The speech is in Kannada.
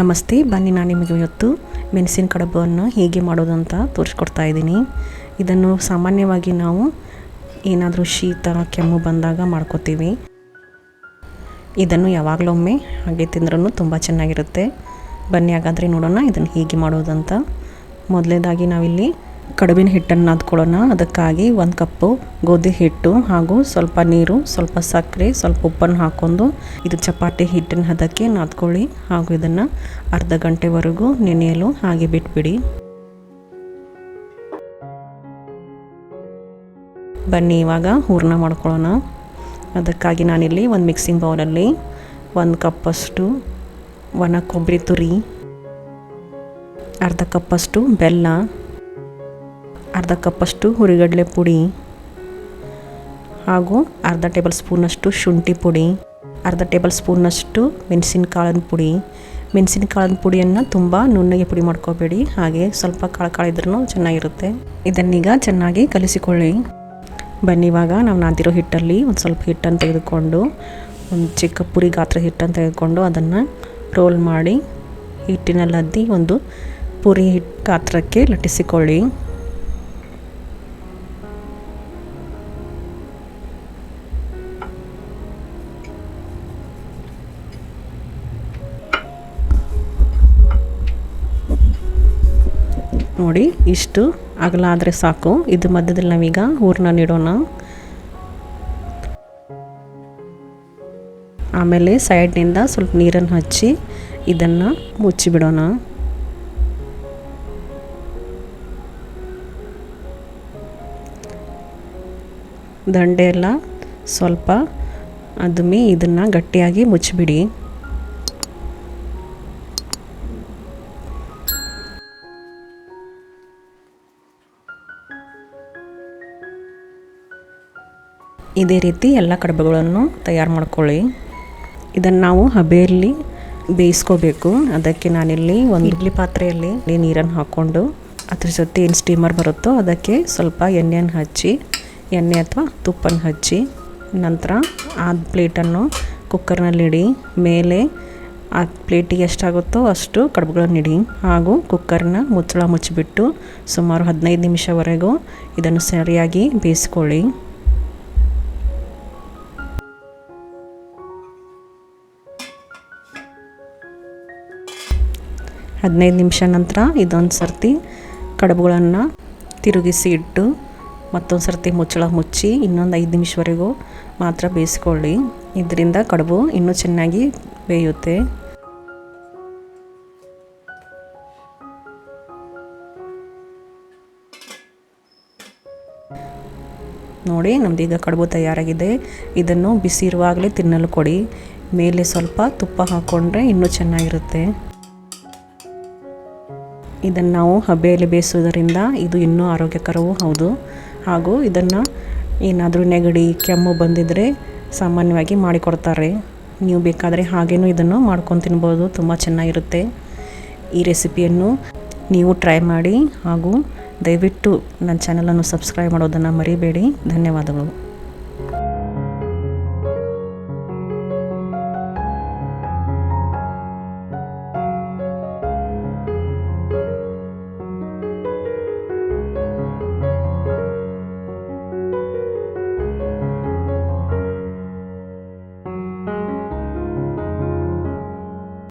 ನಮಸ್ತೆ, ಬನ್ನಿ ನಾನು ನಿಮಗೆ ಇವತ್ತು ಮೆಣಸಿನ ಕಡುಬನ್ನು ಹೇಗೆ ಮಾಡೋದು ಅಂತ ತೋರಿಸ್ಕೊಡ್ತಾ ಇದ್ದೀನಿ. ಇದನ್ನು ಸಾಮಾನ್ಯವಾಗಿ ನಾವು ಏನಾದರೂ ಶೀತ, ಕೆಮ್ಮು ಬಂದಾಗ ಮಾಡ್ಕೋತೀವಿ. ಇದನ್ನು ಯಾವಾಗಲೊಮ್ಮೆ ಹಾಗೆ ತಿಂದ್ರೂ ತುಂಬ ಚೆನ್ನಾಗಿರುತ್ತೆ. ಬನ್ನಿ ಹಾಗಾದರೆ ನೋಡೋಣ ಇದನ್ನು ಹೇಗೆ ಮಾಡೋದಂತ ಮೊದಲನೇದಾಗಿ ನಾವಿಲ್ಲಿ ಕಡುಬಿನ ಹಿಟ್ಟನ್ನು ನಾದ್ಕೊಳ್ಳೋಣ. ಅದಕ್ಕಾಗಿ ಒಂದು ಕಪ್ಪು ಗೋಧಿ ಹಿಟ್ಟು ಹಾಗೂ ಸ್ವಲ್ಪ ನೀರು, ಸ್ವಲ್ಪ ಸಕ್ಕರೆ, ಸ್ವಲ್ಪ ಉಪ್ಪನ್ನು ಹಾಕ್ಕೊಂಡು ಇದು ಚಪಾತಿ ಹಿಟ್ಟಿನ ಹದಕ್ಕೆ ನಾದ್ಕೊಳ್ಳಿ ಹಾಗೂ ಇದನ್ನು ಅರ್ಧ ಗಂಟೆವರೆಗೂ ನೆನೆಯಲು ಹಾಗೆ ಬಿಟ್ಬಿಡಿ. ಬನ್ನಿ, ಇವಾಗ ಹೂರ್ಣ ಮಾಡ್ಕೊಳ್ಳೋಣ. ಅದಕ್ಕಾಗಿ ನಾನಿಲ್ಲಿ ಒಂದು ಮಿಕ್ಸಿಂಗ್ ಬೌಲಲ್ಲಿ ಒಂದು ಕಪ್ಪಷ್ಟು ಒಣ ಕೊಬ್ಬರಿ ತುರಿ, ಅರ್ಧ ಕಪ್ಪಷ್ಟು ಬೆಲ್ಲ ಅರ್ಧ ಕಪ್ಪಷ್ಟು ಹುರಿಗಡಲೆ ಪುಡಿ ಹಾಗೂ ಅರ್ಧ ಟೇಬಲ್ ಸ್ಪೂನಷ್ಟು ಶುಂಠಿ ಪುಡಿ, ಅರ್ಧ ಟೇಬಲ್ ಸ್ಪೂನಷ್ಟು ಮೆಣಸಿನಕಾಳಿನ ಪುಡಿ. ಮೆಣಸಿನಕಾಳಿನ ಪುಡಿಯನ್ನು ತುಂಬ ನುಣ್ಣಗೆ ಪುಡಿ ಮಾಡ್ಕೋಬೇಡಿ, ಹಾಗೆ ಸ್ವಲ್ಪ ಕಾಳು ಕಾಳಿದ್ರೂ ಚೆನ್ನಾಗಿರುತ್ತೆ. ಇದನ್ನೀಗ ಚೆನ್ನಾಗಿ ಕಲಿಸಿಕೊಳ್ಳಿ. ಬನ್ನಿ, ಇವಾಗ ನಾವು ನಾದಿರೋ ಹಿಟ್ಟಲ್ಲಿ ಒಂದು ಸ್ವಲ್ಪ ಹಿಟ್ಟನ್ನು ತೆಗೆದುಕೊಂಡು, ಒಂದು ಚಿಕ್ಕ ಪುರಿ ಗಾತ್ರ ಹಿಟ್ಟನ್ನು ತೆಗೆದುಕೊಂಡು ಅದನ್ನು ರೋಲ್ ಮಾಡಿ ಹಿಟ್ಟಿನಲ್ಲಿ ಅದ್ದಿ ಒಂದು ಪುರಿ ಹಿಟ್ಟು ಗಾತ್ರಕ್ಕೆ ಲಟ್ಟಿಸಿಕೊಳ್ಳಿ. ನೋಡಿ, ಇಷ್ಟು ಅಗಲ ಆದರೆ ಸಾಕು. ಇದು ಮಧ್ಯದಲ್ಲಿ ನಾವೀಗ ಹೂರಣ ನೀಡೋಣ. ಆಮೇಲೆ ಸೈಡ್ನಿಂದ ಸ್ವಲ್ಪ ನೀರನ್ನು ಹಚ್ಚಿ ಇದನ್ನು ಮುಚ್ಚಿಬಿಡೋಣ. ದಂಡೆ ಎಲ್ಲ ಸ್ವಲ್ಪ ಅದುಮಿ ಇದನ್ನು ಗಟ್ಟಿಯಾಗಿ ಮುಚ್ಚಿಬಿಡಿ. ಇದೇ ರೀತಿ ಎಲ್ಲ ಕಡುಬುಗಳನ್ನು ತಯಾರು ಮಾಡ್ಕೊಳ್ಳಿ. ಇದನ್ನು ನಾವು ಹಬೆಯಲ್ಲಿ ಬೇಯಿಸ್ಕೋಬೇಕು. ಅದಕ್ಕೆ ನಾನಿಲ್ಲಿ ಒಂದು ಇಡ್ಲಿ ಪಾತ್ರೆಯಲ್ಲಿ ನೀರನ್ನು ಹಾಕ್ಕೊಂಡು ಅದ್ರ ಜೊತೆ ಏನು ಸ್ಟೀಮರ್ ಬರುತ್ತೋ ಅದಕ್ಕೆ ಸ್ವಲ್ಪ ಎಣ್ಣೆಯನ್ನು ಹಚ್ಚಿ ಎಣ್ಣೆ ಅಥವಾ ತುಪ್ಪನ ಹಚ್ಚಿ ನಂತರ ಆ ಪ್ಲೇಟನ್ನು ಕುಕ್ಕರ್ನಲ್ಲಿಡಿ ಮೇಲೆ ಆ ಪ್ಲೇಟಿಗೆ ಎಷ್ಟಾಗುತ್ತೋ ಅಷ್ಟು ಕಡುಬುಗಳನ್ನು ಇಡಿ. ಹಾಗೂ ಕುಕ್ಕರ್ನ ಮುಚ್ಚಳ ಮುಚ್ಚಿಬಿಟ್ಟು ಸುಮಾರು ಹದಿನೈದು ನಿಮಿಷವರೆಗೂ ಇದನ್ನು ಸರಿಯಾಗಿ ಬೇಯಿಸ್ಕೊಳ್ಳಿ. ಹದಿನೈದು ನಿಮಿಷ ನಂತರ ಇದೊಂದು ಸರ್ತಿ ಕಡುಬುಗಳನ್ನು ತಿರುಗಿಸಿ ಇಟ್ಟು ಮತ್ತೊಂದು ಸರ್ತಿ ಮುಚ್ಚಳ ಮುಚ್ಚಿ ಇನ್ನೊಂದು ಐದು ನಿಮಿಷವರೆಗೂ ಮಾತ್ರ ಬೇಯಿಸ್ಕೊಳ್ಳಿ. ಇದರಿಂದ ಕಡುಬು ಇನ್ನೂ ಚೆನ್ನಾಗಿ ಬೇಯುತ್ತೆ. ನೋಡಿ ನಮ್ಮದೀಗ ಕಡುಬು ತಯಾರಾಗಿದೆ. ಇದನ್ನು ಬಿಸಿ ಇರುವಾಗಲೇ ತಿನ್ನಲು ಕೊಡಿ. ಮೇಲೆ ಸ್ವಲ್ಪ ತುಪ್ಪ ಹಾಕ್ಕೊಂಡ್ರೆ ಇನ್ನೂ ಚೆನ್ನಾಗಿರುತ್ತೆ. ಇದನ್ನು ನಾವು ಹಬೆಯಲ್ಲಿ ಬೇಯಿಸೋದರಿಂದ ಇದು ಇನ್ನೂ ಆರೋಗ್ಯಕರವೂ ಹೌದು. ಹಾಗೂ ಇದನ್ನು ಏನಾದರೂ ನೆಗಡಿ, ಕೆಮ್ಮು ಬಂದಿದ್ದರೆ ಸಾಮಾನ್ಯವಾಗಿ ಮಾಡಿಕೊಡ್ತಾರೆ. ನೀವು ಬೇಕಾದರೆ ಹಾಗೇನೂ ಇದನ್ನು ಮಾಡ್ಕೊಂಡು ತಿನ್ಬೋದು, ತುಂಬ ಚೆನ್ನಾಗಿರುತ್ತೆ. ಈ ರೆಸಿಪಿಯನ್ನು ನೀವು ಟ್ರೈ ಮಾಡಿ ಹಾಗೂ ದಯವಿಟ್ಟು ನನ್ನ ಚಾನಲನ್ನು ಸಬ್ಸ್ಕ್ರೈಬ್ ಮಾಡೋದನ್ನು ಮರಿಬೇಡಿ. ಧನ್ಯವಾದಗಳು.